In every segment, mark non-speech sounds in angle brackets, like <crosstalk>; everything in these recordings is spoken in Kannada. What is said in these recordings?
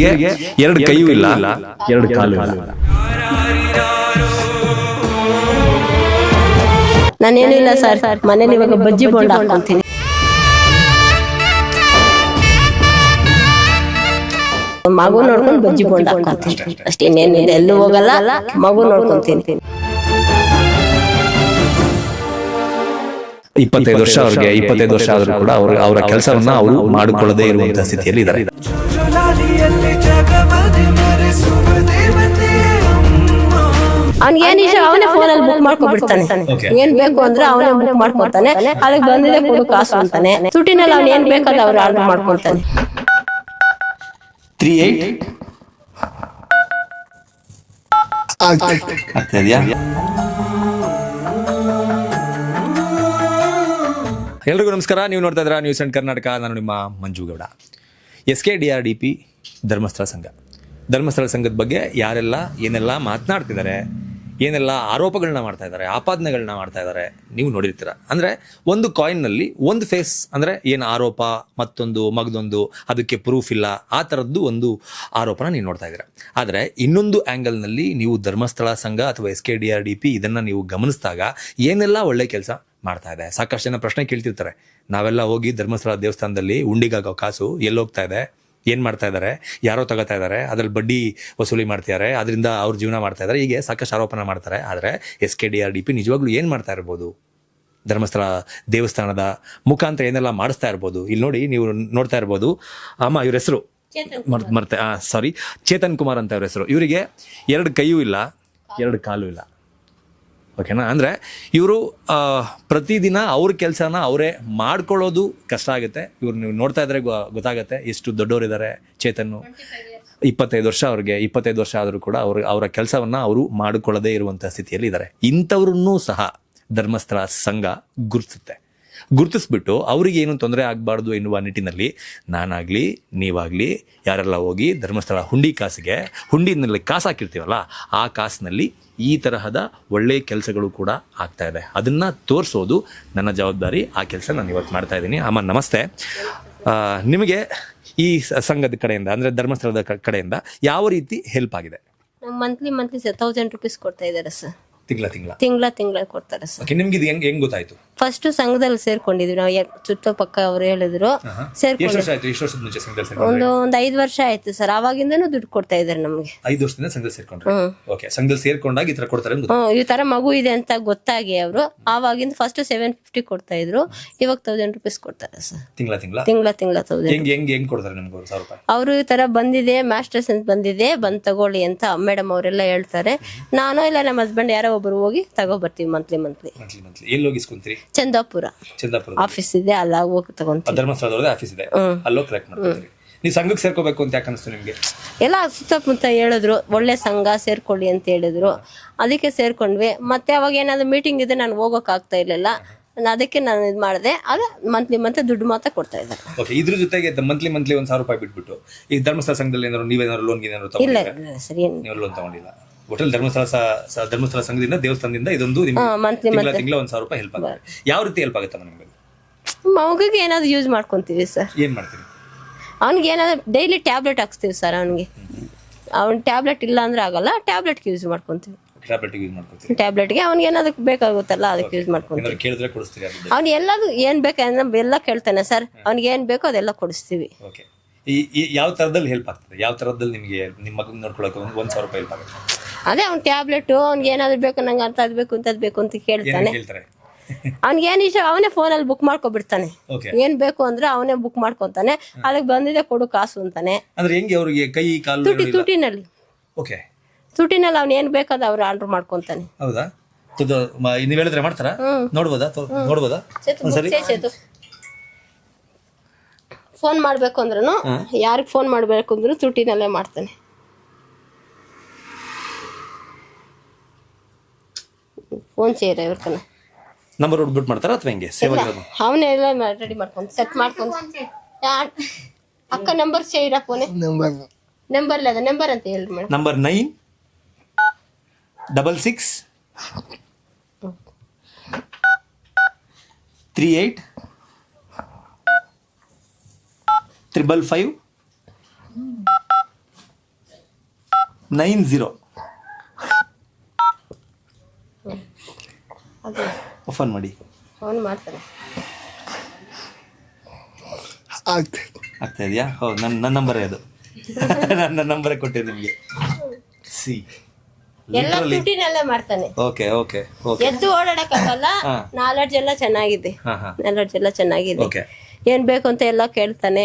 ಇವರಿಗೆ ಎರಡು ಕೈಯೂ ಇಲ್ಲ ಎರಡು ಕಾಲು ಇಲ್ಲ. ನಾನೇನಿಲ್ಲ ಸರ್. ಮನೇಲಿ ಇವಾಗ ಬಜ್ಜಿ ಬೋಂಡ ಹಾಕೊಂತೀನಿ ಮಗು ನೋಡ್ಕೊಂಡು ಬಜ್ಜಿ ಬೋಂಡ ಹಾಕೊಂತೀನಿ ಅಷ್ಟೇ ಇನ್ನೇನಿಲ್ಲ ಎಲ್ಲೂ ಹೋಗಲ್ಲ ಮಗು ನೋಡ್ಕೊಂತೀನಿ. ಇಪ್ಪತ್ತೈದು ವರ್ಷ ಅವ್ರಿಗೆ ಇಪ್ಪತ್ತೈದು ವರ್ಷ ಆದ್ರೂ ಕೂಡ ಅವ್ರ ಅವರ ಕೆಲಸವನ್ನ ಅವರು ಮಾಡಿಕೊಳ್ಳದೇ ಇರುವಂತಹ ಸ್ಥಿತಿಯಲ್ಲಿ ಇದ್ದಾರೆ ಅವ್ನಿಗೆ ಏನ್ ಇಷ್ಟ? ಅವನೇ ಅಲ್ಲಿ ಬುಕ್ ಮಾಡ್ಕೊಂಡ್ಬಿಡ್ತಾನೆ. ಏನ್ ಬೇಕು ಅಂದ್ರೆ ಅವನೇ ಬುಕ್ ಮಾಡ್ಕೊತಾನೆ ಅಲ್ಲಿಗೆ ಬಂದಿದೆ ಕೊಡು ಕಾಸು ಅಂತಾನೆ. ತುಟಿನಲ್ಲಿ ಅವ್ನು ಏನ್ ಬೇಕಾದ್ರೆ ಅವ್ರು ಆರ್ಡರ್ ಮಾಡ್ಕೊಳ್ತಾನೆ ತ್ರೀ ಏಟ್. ಆಗ್ತಾ ಎಲ್ರಿಗೂ ನಮಸ್ಕಾರ. ನೀವು ನೋಡ್ತಾ ಇದ್ದೀರಾ ನ್ಯೂಸ್ ಅಂಡ್ ಕರ್ನಾಟಕ ನಾನು ನಿಮ್ಮ Manjugowda S K D R D P Dharmasthala Sangha. Dharmasthala ಸಂಘದ ಬಗ್ಗೆ ಯಾರೆಲ್ಲ ಏನೆಲ್ಲ ಮಾತನಾಡ್ತಿದ್ದಾರೆ ಏನೆಲ್ಲ ಆರೋಪಗಳನ್ನ ಮಾಡ್ತಾ ಇದ್ದಾರೆ ಆಪಾದನೆಗಳನ್ನ ಮಾಡ್ತಾ ಇದ್ದಾರೆ ನೀವು ನೋಡಿರ್ತೀರ. ಅಂದರೆ ಒಂದು ಕಾಯಿನ್ನಲ್ಲಿ ಒಂದು ಫೇಸ್ ಅಂದರೆ ಏನು ಆರೋಪ, ಮತ್ತೊಂದು ಮಗದೊಂದು, ಅದಕ್ಕೆ ಪ್ರೂಫ್ ಇಲ್ಲ, ಆ ಥರದ್ದು ಒಂದು ಆರೋಪನ ನೀವು ನೋಡ್ತಾ ಇದ್ದೀರ. ಆದರೆ ಇನ್ನೊಂದು ಆ್ಯಂಗಲ್ನಲ್ಲಿ ನೀವು ಧರ್ಮಸ್ಥಳ ಸಂಘ ಅಥವಾ S K D R D P ಇದನ್ನು ನೀವು ಗಮನಿಸಿದಾಗ ಏನೆಲ್ಲ ಒಳ್ಳೆ ಕೆಲಸ ಮಾಡ್ತಾ ಇದೆ? ಸಾಕಷ್ಟು ಜನ ಪ್ರಶ್ನೆ ಕೇಳ್ತಿರ್ತಾರೆ. ನಾವೆಲ್ಲ ಹೋಗಿ ಧರ್ಮಸ್ಥಳ ದೇವಸ್ಥಾನದಲ್ಲಿ ಉಂಡಿಗಾಗೋ ಕಾಸು ಎಲ್ಲೋಗ್ತಾ ಇದೆ. ಏನು ಮಾಡ್ತಾ ಇದ್ದಾರೆ ಯಾರೋ ತಗೋತಾ ಇದ್ದಾರೆ ಅದ್ರಲ್ಲಿ ಬಡ್ಡಿ ವಸೂಲಿ ಮಾಡ್ತಿದ್ದಾರೆ ಅದರಿಂದ ಅವ್ರ ಜೀವನ ಮಾಡ್ತಾ ಇದ್ದಾರೆ ಹೀಗೆ ಸಾಕಷ್ಟು ಆರೋಪನ ಮಾಡ್ತಾರೆ. ಆದರೆ S K D R D P ನಿಜವಾಗ್ಲೂ ಏನು ಮಾಡ್ತಾ ಇರ್ಬೋದು? ಧರ್ಮಸ್ಥಳ ದೇವಸ್ಥಾನದ ಮುಖಾಂತರ ಏನೆಲ್ಲ ಮಾಡಿಸ್ತಾ ಇರ್ಬೋದು? ಇಲ್ಲಿ ನೋಡಿ ನೀವು ನೋಡ್ತಾ ಇರ್ಬೋದು. ಅಮ್ಮ ಇವ್ರ ಹೆಸರು? ಮರ್ತ್ ಸಾರಿ ಚೇತನ್ ಕುಮಾರ್ ಅಂತ ಇವ್ರ ಹೆಸರು. ಇವರಿಗೆ ಎರಡು ಕೈಯೂ ಇಲ್ಲ ಎರಡು ಕಾಲು ಇಲ್ಲ. ಓಕೆನಾ? ಅಂದರೆ ಇವರು ಪ್ರತಿದಿನ ಅವ್ರ ಕೆಲಸನ ಅವರೇ ಮಾಡ್ಕೊಳ್ಳೋದು ಕಷ್ಟ ಆಗುತ್ತೆ. ಇವ್ರು ನೀವು ನೋಡ್ತಾ ಇದ್ರೆ ಗೊತ್ತಾಗುತ್ತೆ ಎಷ್ಟು ದೊಡ್ಡವರಿದ್ದಾರೆ. ಚೇತನ್ನು ಇಪ್ಪತ್ತೈದು ವರ್ಷ ಅವ್ರಿಗೆ, ಇಪ್ಪತ್ತೈದು ವರ್ಷ ಆದರೂ ಕೂಡ ಅವ್ರ, ಅವರ ಕೆಲಸವನ್ನು ಅವರು ಮಾಡಿಕೊಳ್ಳದೇ ಇರುವಂಥ ಸ್ಥಿತಿಯಲ್ಲಿ ಇದ್ದಾರೆ. ಇಂಥವ್ರನ್ನೂ ಸಹ ಧರ್ಮಸ್ಥಳ ಸಂಘ ಗುರುತಿಸುತ್ತೆ. ಗುರುತಿಸ್ಬಿಟ್ಟು ಅವರಿಗೆ ಏನು ತೊಂದರೆ ಆಗಬಾರ್ದು ಎನ್ನುವ ನಿಟ್ಟಿನಲ್ಲಿ ನಾನಾಗಲಿ ನೀವಾಗಲಿ ಯಾರೆಲ್ಲ ಹೋಗಿ ಧರ್ಮಸ್ಥಳ ಹುಂಡಿ ಕಾಸಿಗೆ ಹುಂಡಿನಲ್ಲಿ ಕಾಸು ಹಾಕಿರ್ತೀವಲ್ಲ ಆ ಕಾಸಿನಲ್ಲಿ ಈ ತರಹದ ಒಳ್ಳೆಯ ಕೆಲಸಗಳು ಕೂಡ ಆಗ್ತಾ ಇದೆ. ಅದನ್ನು ತೋರಿಸೋದು ನನ್ನ ಜವಾಬ್ದಾರಿ. ಆ ಕೆಲಸ ನಾನು ಇವತ್ತು ಮಾಡ್ತಾ ಇದ್ದೀನಿ. ಅಮ್ಮ ನಮಸ್ತೆ. ನಿಮಗೆ ಈ ಸಂಘದ ಕಡೆಯಿಂದ ಅಂದರೆ ಧರ್ಮಸ್ಥಳದ ಕಡೆಯಿಂದ ಯಾವ ರೀತಿ ಹೆಲ್ಪ್ ಆಗಿದೆ? Monthly monthly sir thousand rupees ಕೊಡ್ತಾ ಇದ್ದಾರೆ ಸರ್ ತಿಂಗಳ ತಿಂಗಳ? ತಿಂಗಳ ತಿಂಗಳ ಕೊಡ್ತಾರೆ ಸರ್ ನಿಮ್ಗೆ ಇದು ಹೆಂಗ್ ಹೆಂಗ್ ಗೊತ್ತಾಯ್ತು? ಫಸ್ಟ್ ಸಂಘದಲ್ಲಿ ಸೇರ್ಕೊಂಡಿದ್ವಿ. ನಾವು ಯ- ಸುತ್ತಪಕ್ಕ ಅವ್ರು ಹೇಳಿದ್ರು. ಎಷ್ಟು ಸೇರ್ಕೊಂಡು ವರ್ಷ ಆಯ್ತು? ಎಷ್ಟು ವರ್ಷದ ಮುಂಚೆ ಸಂಘದಲ್ಲಿ ಸೇರ್ಕೊಂಡ್ರೆ? ಒಂದು ಒಂದ್ ಐದ್ ವರ್ಷ ಆಯ್ತು ಸರ್. ಅವಾಗಿಂದ ದುಡ್ಡು ಕೊಡ್ತಾ ಇದಾರೆ ನಮ್ಗೆ. ಐದು ವರ್ಷದಿಂದ ಸಂಘದಲ್ಲಿ ಸೇರ್ಕೊಂಡ್ರೆ ಓಕೆ. ಸಂಘದಲ್ಲಿ ಸೇರ್ಕೊಂಡಾಗ ಈ ತರ ಕೊಡ್ತಾರೆ ಅಂತ ಗೊತ್ತಾಯ್ತು. ಹ್ಮ್. ಈ ತರ ಮಗು ಇದೆ ಅಂತ ಗೊತ್ತಾಗಿ ಅವರು ಆವಾಗಿಂದ ಫಸ್ಟ್ ಸೆವೆನ್ ಫಿಫ್ಟಿ ಕೊಡ್ತಾ ಇದ್ರು. ಇವಾಗ ತೌಸಂಡ್ ರುಪೀಸ್ ಕೊಡ್ತಾರೆ ಸರ್. ತಿಂಗಳ ತಿಂಗಳ? ತಿಂಗಳ ತಿಂಗಳ ತೌಸಂಡ್ ಹೆಂಗ್ ಹೆಂಗ್ ಹೆಂಗ್ ಕೊಡ್ತಾರೆ ನಿಮ್ಗೆ ಅವ್ರು ಸಾವಿರ ರೂಪಾಯಿ? ಅವರು ಈ ತರ ಬಂದಿದೆ ಮಾಸ್ಟರ್ಸ್ ಅಂತ ಬಂದಿದೆ ಬಂದ್ ತಗೊಳ್ಳಿ ಅಂತ ಮೇಡಮ್ ಅವರೆಲ್ಲ ಹೇಳ್ತಾರೆ. ನಾನು ಇಲ್ಲ ನಮ್ಮ ಹಸ್ಬೆಂಡ್ ಯಾರೋ ಒಬ್ರು ಹೋಗಿ ತಗೋ ಬರ್ತೀವಿ ಮಂತ್ಲಿ ಮಂತ್ಲಿ ಮಂತ್ಲಿ ಮಂತ್ಲಿ ಎಲ್ಲಿ ಹೋಗಿ ಇಸ್ಕೊಂತೀರಿ? ಚಂದಾಪುರ. ಚಂದಾಪುರ ಆಫೀಸ್ ಇದೆ ಅಲ್ಲ ಹೋಗಿ ತಗೊಂತ ಧರ್ಮಸ್ಥಳದವ್ರದೇ ಆಫೀಸ್ ಇದೆ. ಅಲ್ಲೋ ಕರೆಕ್ಟ್ ಮಾಡ್ತೀರಿ ನೀವು ಸಂಘಕ್ಕೆ ಸೇರ್ಕೋಬೇಕು ಅಂತ ಯಾಕೆ ಅನಿಸ್ತು ನಿಮಗೆ? ಎಲ್ಲ ಸುತ್ತಮುತ್ತ ಹೇಳಿದ್ರು ಒಳ್ಳೆ ಸಂಘ ಸೇರ್ಕೊಳ್ಳಿ ಅಂತ ಹೇಳಿದ್ರು. ಅದಕ್ಕೆ ಸೇರ್ಕೊಂಡ್ವಿ. ಮತ್ತೆ ಅವಾಗ ಏನಾದ್ರು ಮೀಟಿಂಗ್ ಇದೆ ನಾನು ಹೋಗೋಕೆ ಆಗ್ತಾ ಇರಲಿಲ್ಲ. ಅದಕ್ಕೆ ನಾನು ಇದು ಮಾಡಿದೆ. ಅದು ಮಂತ್ಲಿ ಮಂತ್ಲಿ ದುಡ್ಡು ಮಾತ್ರ ಕೊಡ್ತಾ ಇದ್ದಾರೆ. ಓಕೆ ಇದ್ರ ಜೊತೆಗೆ ಮಂತ್ಲಿ ಮಂತ್ಲಿ ಒಂದು ಸಾವಿರ ರೂಪಾಯಿ ಬಿಟ್ಬಿಟ್ಟು ಈ ಧರ್ಮಸ್ಥಳ ಸಂಘದಲ್ಲಿ ಏನಾದ್ರು ನೀವೇನಾದ್ರು ಲೋನ್ ಏನಾದ್ರು ಇಲ್ಲ ಸರಿ ನೀವು ಲೋನ್ ತಗೊಂಡಿಲ್ಲ. ಒಟ್ಟಲ್ಲಿ ಧರ್ಮಸ್ಥಳ ಸ- ಧರ್ಮಸ್ಥಳ ಸಂಘದಿಂದ ದೇವಸ್ಥಾನದಿಂದ ಇದೊಂದು ನಿಮ್ಗೆ ಮಂತ್ಲಿ ತಿಂಗಳ ತಿಂಗಳ ಒಂದ್ ಸಾವಿರ ರೂಪಾಯಿ ಹೆಲ್ಪ್ ಆಗುತ್ತೆ. ಯಾವ ರೀತಿ ಹೆಲ್ಪ್ ಆಗುತ್ತೆ ನಿಮಗೆ? ಮಗುಗೆ ಏನಾದ್ರು ಯೂಸ್ ಮಾಡ್ಕೊಂತೀವಿ ಸರ್ ಏನ್ ಮಾಡ್ತೀರಿ? ಅವನಿಗೆ ಏನಾದ್ರು ಡೈಲಿ ಟ್ಯಾಬ್ಲೆಟ್ ಹಾಕ್ಸ್ತೀವಿ ಸರ್ ಅವನಿಗೆ. ಅವ್ನ ಟ್ಯಾಬ್ಲೆಟ್ ಇಲ್ಲ ಅಂದ್ರೆ ಆಗಲ್ಲ ಟ್ಯಾಬ್ಲೆಟ್ಗೆ ಯೂಸ್ ಮಾಡ್ಕೊಂತೀವಿ. ಟ್ಯಾಬ್ಲೆಟ್ ಯೂಸ್ ಮಾಡ್ಕೊತೀರಿ? ಟ್ಯಾಬ್ಲೆಟ್ಗೆ ಅವ್ನಿಗೆ ಏನಾದ್ರು ಬೇಕಾಗುತ್ತಲ್ಲ ಅದಕ್ಕೆ ಯೂಸ್ ಮಾಡ್ಕೊಂತೀವಿ. ಏನಾದ್ರು ಕೇಳಿದ್ರೆ ಕೊಡಿಸ್ತೀರಿ ಅದು? ಅವ್ನು ಎಲ್ಲದು ಏನ್ ಬೇಕಂದ್ರೆ ಎಲ್ಲ ಕೇಳ್ತಾನೆ ಸರ್ ಅವ್ನಿಗೆ ಏನ್ ಬೇಕೋ ಅದೆಲ್ಲ ಕೊಡಿಸ್ತೀವಿ. ಓಕೆ ಈ ಈ ಯಾವ ತರದಲ್ಲಿ ಹೆಲ್ಪ್ ಆಗ್ತದೆ? ಯಾವ ತರದಲ್ಲಿ ನಿಮಗೆ ನಿಮ್ಮ ಮಗನ ನೋಡ್ಕೊಳ್ಳೋಕೆ ಒಂದು ಒಂದ್ ಸಾವಿರ ರೂಪಾಯಿ ಹೆಲ್ಪ್ ಆಗುತ್ತೆ? ಅದೇ ಅವ್ನ ಟ್ಯಾಬ್ಲೆಟ್ ಅವ್ನಿಗೆ ಏನಾದ್ರು ಬೇಕು ನಂಗೆ ಅಂತದ್ ಬೇಕು ಇಂಥದ್ ಬೇಕು ಅಂತ ಕೇಳ್ತಾನೆ. ಹೇಳ್ತಾರೆ ಅವ್ನಿಗೆ ಏನ್ ಇಷ್ಟ ಅವನೇ ಫೋನಲ್ಲಿ ಬುಕ್ ಮಾಡ್ಕೊಬಿಡ್ತಾನೆ. ಏನ್ ಬೇಕು ಅಂದ್ರೆ ಅವನೇ ಬುಕ್ ಮಾಡ್ಕೊಂತಾನೆ. ಅದಕ್ಕೆ ಬಂದಿದೆ ಕೊಡು ಕಾಸು ಅಂತಾನೆ. ಅಂದ್ರೆ ಹೆಂಗೆ ಅವ್ರಿಗೆ ಕೈ ಕಾಲು ತುಟಿ ತುಟಿನಲ್ಲಿ. ಓಕೆ ತುಟಿನಲ್ಲಿ ಅವ್ನು ಏನ್ ಬೇಕಾದ ಅವ್ರು ಆರ್ಡರ್ ಮಾಡ್ಕೊಂತಾನೆ. ಹೌದಾ? ಇದು ಮ- ನೀವ್ ಹೇಳಿದ್ರೆ ಮಾಡ್ತಾರಾ? ನೋಡ್ಬೋದಾ? ತೋ- ನೋಡ್ಬೋದಾ? ಒಂದ್ಸರಿ ಫೋನ್ ಮಾಡ್ಬೇಕು ಅಂದ್ರೂ ಯಾರಿಗೆ ಫೋನ್ ಮಾಡ್ಬೇಕು ಅಂದ್ರೂ ತುಟಿನಲ್ಲೇ ಮಾಡ್ತಾನೆ. ಫೋನ್ ಸೇರ ಇವ್ರಕನ ನಂಬರ್ ಹುಡ್ಬಿಟ್ಟು ಮಾಡ್ತಾರ ಅಥವಾ ಹೆಂಗೆ? ಸೇವ್ ಆಗಿರೋದು? ಅವನೇ ಎಲ್ಲ ರೆಡಿ ಮಾಡ್ಕೊಂಡು ಸೆಟ್ ಮಾಡ್ಕೊಂಡು. ಯಾ- ಅಕ್ಕ ನಂಬರ್ ಸೇರ ಫೋನೆ ನಂಬರ್ ನಂಬರ್ ಇಲ್ಲ ನಂಬರ್ ಅಂತ ಹೇಳಿ madam. Number nine double six three eight triple five nine zero ಅದು. ಓಪನ್ ಮಾಡಿ. ಫೋನ್ ಮಾಡ್ತಾರೆ ಆಗ್ತಾ ಇದೆಯಾ? ಹೌದು ನನ್ನ ನನ್ನ ನಂಬರೇ ಅದು. <laughs> ನನ್ನ ನಂಬರೇ ಕೊಟ್ಟೆ ನಿಮಗೆ. ಸಿ ಎಲ್ಲ ಮಾಡ್ತಾನೆ. Okay okay okay. ಎದ್ದು ಓಡಾಡಕ್ಕಾಗಲ್ಲ. <laughs> ನಾಲೆಡ್ಜ್ ಎಲ್ಲ ಚೆನ್ನಾಗಿದೆ. ನಾಲೆಡ್ಜ್ ಎಲ್ಲ ಚೆನ್ನಾಗಿದೆ. ಓಕೆ. ಏನ್ ಬೇಕು ಅಂತ ಎಲ್ಲ ಕೇಳ್ತಾನೆ.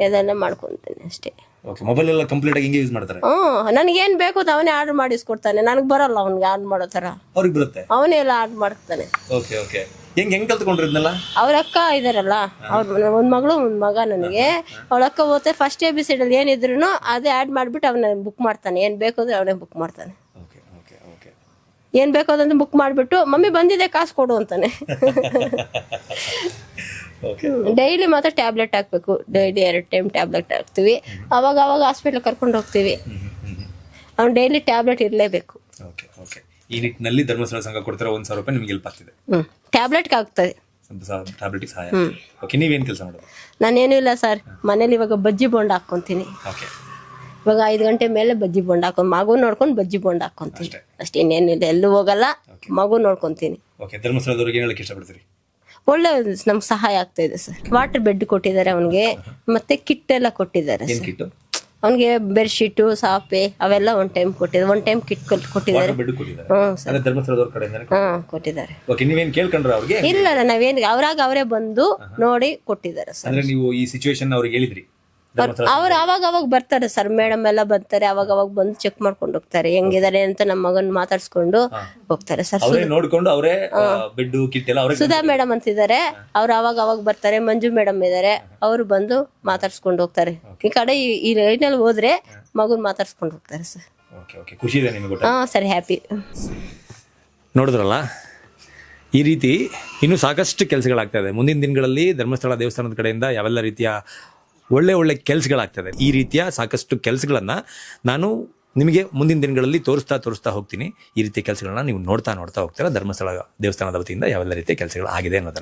ಇದೆಲ್ಲ ಮಾಡ್ಕೊಂತಾನೆ ಅಷ್ಟೇ. ಓಕೆ ಮೊಬೈಲ್ ಎಲ್ಲ ಕಂಪ್ಲೀಟ್ ಆಗಿ ಹಿಂಗೆ ಯೂಸ್ ಮಾಡ್ತಾರೆ. ಹ್ಮ್ ನನಗೇನ್ ಬೇಕು ಅದು ಅವನೇ ಆರ್ಡರ್ ಮಾಡಿಸ್ಕೊಡ್ತಾನೆ. ನನಗೆ ಬರಲ್ಲ ಅವ್ನಿಗೆ ಆರ್ಡರ್ ಮಾಡೋ ಥರ. ಅವ್ರಿಗೆ ಬರುತ್ತೆ? ಅವನೇ ಎಲ್ಲ ಆರ್ಡರ್ ಮಾಡ್ತಾನೆ. ಓಕೆ ಓಕೆ ಹೆಂಗ್ ಹೆಂಗ್ ಕಲ್ತ್ಕೊಂಡ್ರಿ ಇದನ್ನೆಲ್ಲ ಅವ್ರ ಅಕ್ಕ ಇದಾರಲ್ಲ ಅವ್ರ ಒಂದ್ ಮಗಳು ಒಂದ್ ಮಗ ನನಗೆ. ಅವಳ ಅಕ್ಕ ಓದ್ತೆ ಫಸ್ಟ್ ಎ ಬಿ ಸಿಡಲ್ಲಿ ಏನಿದ್ರು ಅದೇ ಆ್ಯಡ್ ಮಾಡ್ಬಿಟ್ಟು ಅವನ ಬುಕ್ ಮಾಡ್ತಾನೆ. ಏನ್ ಬೇಕು ಅಂದ್ರೆ ಅವನೇ ಬುಕ್ ಮಾಡ್ತಾನೆ. ಓಕೆ ಓಕೆ ಓಕೆ ಏನ್ ಬೇಕು ಅದಂತ ಬುಕ್ ಮಾಡ್ಬಿಟ್ಟು ಮಮ್ಮಿ ಬಂದಿದೆ ಕಾಸು ಕೊಡು ಅಂತಾನೆ. <laughs> ಡೈಲಿ ಮಾತ್ರ ಟ್ಯಾಬ್ಲೆಟ್ ಹಾಕ್ಬೇಕು. ಡೈಲಿ ಎರಡು ಟೈಮ್ ಟ್ಯಾಬ್ಲೆಟ್ ಹಾಕ್ತಿವಿ. ಅವಾಗ ಅವಾಗ ಹಾಸ್ಪಿಟ್ಲ್ ಕರ್ಕೊಂಡು ಹೋಗ್ತೀವಿ. ಅವ್ನು ಡೈಲಿ ಟ್ಯಾಬ್ಲೆಟ್ ಇರಲೇಬೇಕು. ಓಕೆ ಓಕೆ ಈ ನಿಟ್ಟಿನಲ್ಲಿ ಧರ್ಮಸ್ಥಳ ಸಂಘ ಕೊಡ್ತಿರೋ ಒಂದ್ ಸಾವಿರ ರೂಪಾಯಿ ನಿಮ್ಗೆ ಹೆಲ್ಪ್ ಆಗ್ತಿದೆ. ಹ್ಮ್. ಟ್ಯಾಬ್ಲೆಟ್ಗೆ ಆಗ್ತದೆ. ಟ್ಯಾಬ್ಲೆಟ್ ಸಹಾಯ ಓಕೆ ಏನು ಕೆಲಸ ಮಾಡೋದು? ನಾನೇನು ಇಲ್ಲ ಸರ್ ಮನೇಲಿ ಇವಾಗ ಬಜ್ಜಿ ಬೋಂಡ ಹಾಕ್ಕೊಂತೀನಿ. ಓಕೆ ಇವಾಗ ಐದು ಗಂಟೆ ಮೇಲೆ ಬಜ್ಜಿ ಬೋಂಡ ಹಾಕೊಂಡು ಮಗು ನೋಡ್ಕೊಂಡು ಬಜ್ಜಿ ಬೋಂಡ ಹಾಕ್ಕೊಂತೀನಿ. ಅಷ್ಟೇ. ಇನ್ನೇನಿಲ್ಲ ಎಲ್ಲೂ ಹೋಗಲ್ಲ. ಮಗು ನೋಡ್ಕೊಂತೀನಿ. ಓಕೆ ಧರ್ಮಸ್ಥಳದವ್ರಿಗೆ ಹೇಳಕ್ಕೆ ಹೇಳಕ್ ಇಷ್ಟಪಡ್ತೀರಿ? ಒಳ್ಳೆ ನಮ್ಗೆ ಸಹಾಯ ಆಗ್ತಾ ಇದೆ ಸರ್. ವಾಟರ್ ಬೆಡ್ ಕೊಟ್ಟಿದ್ದಾರೆ ಅವನಿಗೆ. ಮತ್ತೆ ಕಿಟ್ ಎಲ್ಲ ಕೊಟ್ಟಿದ್ದಾರೆ ಏನ್ ಸರ್. ಕಿಟ್ಟು ಅವನಿಗೆ ಬೆಡ್ಶೀಟು ಸಾಪೆ ಅವೆಲ್ಲ ಒನ್ ಟೈಮ್ ಕೊಟ್ಟಿದ್ದಾರೆ. ಒನ್ ಟೈಮ್ ಕಿಟ್ ಕೊಟ್ಟಿದ್ದಾರೆ. ಬೆಡ್ ಕೊಟ್ಟಿದ್ದಾರೆ. ಹ್ಞೂ ಸರ್. ಅಂದ್ರೆ ಧರ್ಮಸ್ಥಳದವ್ರ ಕಡೆಯಿಂದ ಹಾಂ ಕೊಟ್ಟಿದ್ದಾರೆ. ಓಕೆ ನೀವೇನ್ ಕೇಳ್ಕೊಂಡ್ರ ಅವ್ರಿಗೆ? ಇಲ್ಲ ನಾವೇನು ಅವರಾಗ ಅವರೇ ಬಂದು ನೋಡಿ ಕೊಟ್ಟಿದ್ದಾರೆ ಸರ್. ಅಂದ್ರೆ ನೀವು ಈ ಸಿಚುವೇಶನ್ ಅವ್ರಿಗೆ ಹೇಳಿದ್ರಿ. ಅವ್ರು ಅವಾಗ ಅವಾಗ ಬರ್ತಾರೆ ಸರ್ ಮೇಡಮ್ ಎಲ್ಲ ಬರ್ತಾರೆ ಅವಾಗ ಅವಾಗ ಬಂದು ಚೆಕ್ ಮಾಡ್ಕೊಂಡು ಹೋಗ್ತಾರೆ. ಹೆಂಗಿದ್ದಾರೆ ಅಂತ ನಮ್ಮ ಮಗನ್ ಮಾತಾಡ್ಸ್ಕೊಂಡು ಹೋಗ್ತಾರೆ ಸರ್ ಅವರೇ ನೋಡ್ಕೊಂಡು ಅವರೇ ಬೆಡ್ ಕಿಟ್ ಎಲ್ಲ ಅವ್ರಿಗೆ ಸುಧಾ ಮೇಡಮ್ ಅಂತಿದ್ದಾರೆ. ಅವ್ರು ಅವಾಗ ಅವಾಗ ಬರ್ತಾರೆ ಮಂಜು ಮೇಡಮ್ ಇದ್ದಾರೆ. ಅವರು ಬಂದು ಮಾತಾಡ್ಸ್ಕೊಂಡು ಹೋಗ್ತಾರೆ. ಈ ಕಡೆ ಈ- ಈ ಲೈನಲ್ಲಿ ಹೋದ್ರೆ ಮಗುನ್ ಮಾತಾಡ್ಸ್ಕೊಂಡು ಹೋಗ್ತಾರೆ ಸರ್ ಓಕೆ ಓಕೆ ಖುಷಿ ಇದೆ ನಿಮಗೆ ಹಾ ಸರಿ ಹ್ಯಾಪಿ ನೋಡಿದ್ರಲ್ಲ ಈ ರೀತಿ ಇನ್ನೂ ಸಾಕಷ್ಟು ಕೆಲಸಗಳಾಗ್ತಾ ಇದೆ. ಮುಂದಿನ ದಿನಗಳಲ್ಲಿ ಧರ್ಮಸ್ಥಳ ದೇವಸ್ಥಾನದ ಕಡೆಯಿಂದ ಯಾವೆಲ್ಲ ರೀತಿಯ ಒಳ್ಳೆ ಒಳ್ಳೆ ಕೆಲಸಗಳಾಗ್ತದೆ. ಈ ರೀತಿಯ ಸಾಕಷ್ಟು ಕೆಲಸಗಳನ್ನು ನಾನು ನಿಮಗೆ ಮುಂದಿನ ದಿನಗಳಲ್ಲಿ ತೋರಿಸ್ತಾ ತೋರಿಸ್ತಾ ಹೋಗ್ತೀನಿ. ಈ ರೀತಿಯ ಕೆಲಸಗಳನ್ನ ನೀವು ನೋಡ್ತಾ ನೋಡ್ತಾ ಹೋಗ್ತೀರಾ. ಧರ್ಮಸ್ಥಳ ದೇವಸ್ಥಾನದ ವತಿಯಿಂದ ಯಾವೆಲ್ಲ ರೀತಿಯ ಕೆಲಸಗಳು ಆಗಿದೆ ಅನ್ನೋದನ್ನು.